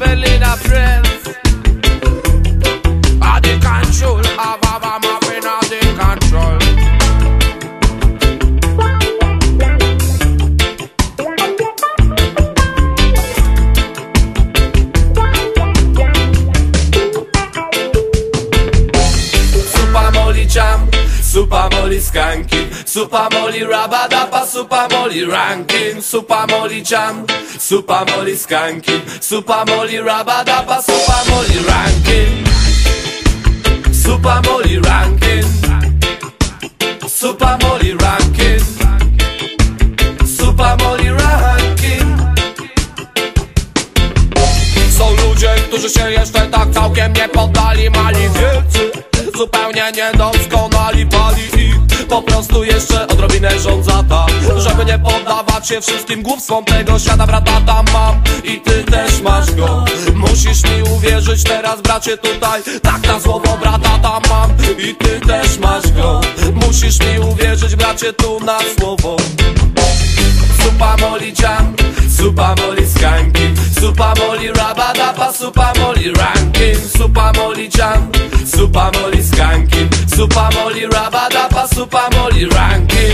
in a control control. Super Molly Jam, Super Molly Skanky Supa moli rabadapa Supa moli ranking Supa moli ranking Supa moli ranking Supa moli ranking Są ludzie, którzy się jeszcze tak całkiem nie poddali Mali wielcy, zupełnie niedoskonali Pali po prostu jeszcze odrobinę rządzata Żeby nie poddawać się wszystkim głupstwom tego świata Bratata mam i ty też masz go. Musisz mi uwierzyć teraz bracie tutaj Tak na słowo bratata mam i ty też masz go. Musisz mi uwierzyć bracie tu na słowo. Supa moli jam, supa moli skanki Supa moli rabadapa, supa moli ranking Supa moli jam, supa moli skanki Supa moli rabadapa, supa moli ranking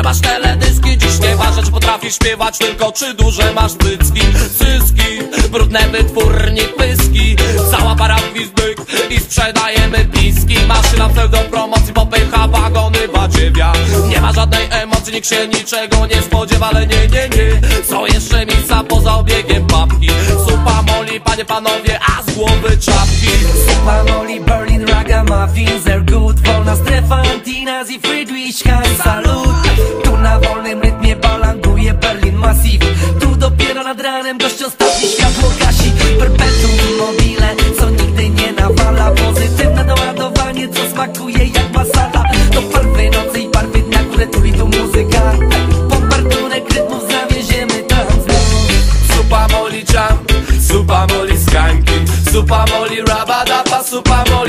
dobre masz teledyski Dziś nie ważne, czy potrafisz śpiewać, tylko czy duże masz cycki Cyski, brudne wytwórnik pyski Cała para gwizdek i sprzedajemy piski Maszyna pseudopromocji popycha wagony badziewia Nie ma żadnej emocji, nikt się niczego nie spodziewa Ale nie, nie, nie, są jeszcze miejsca poza obiegiem papki Supa moli, panie, panowie, a z głowy czapki. Panoli, Berlin, Ragamuffins, they're good Wolna strefa, Antinaz i Friedrich Heinz, salut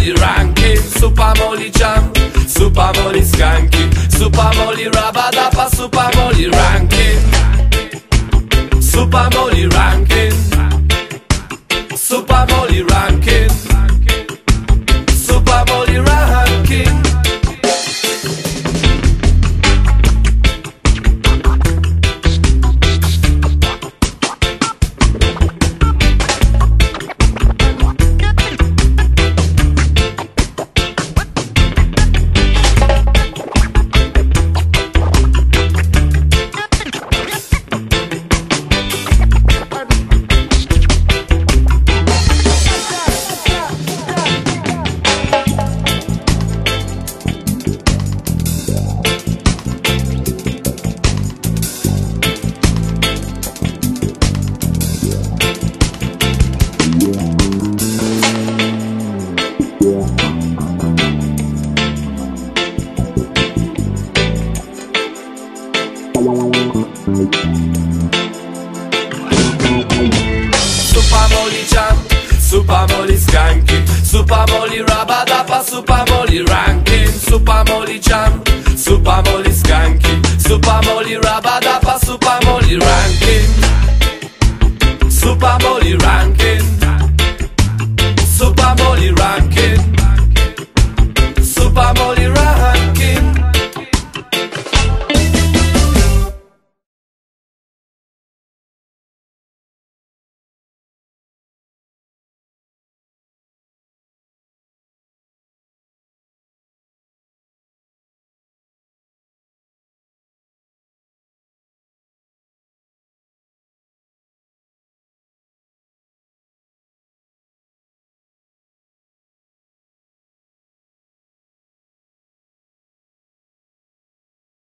moli ranking Supa moli jam, supa moli skanki Supa moli rabadapa, supa moli ranking Supa moli ranking Supa moli ranking Molly Jam, Super Molly Skanking, Super Moli Rabadapa, Super Molly Ranking, Super Molly Jam, Super Molly Skanking, Super Molly Rabadapa.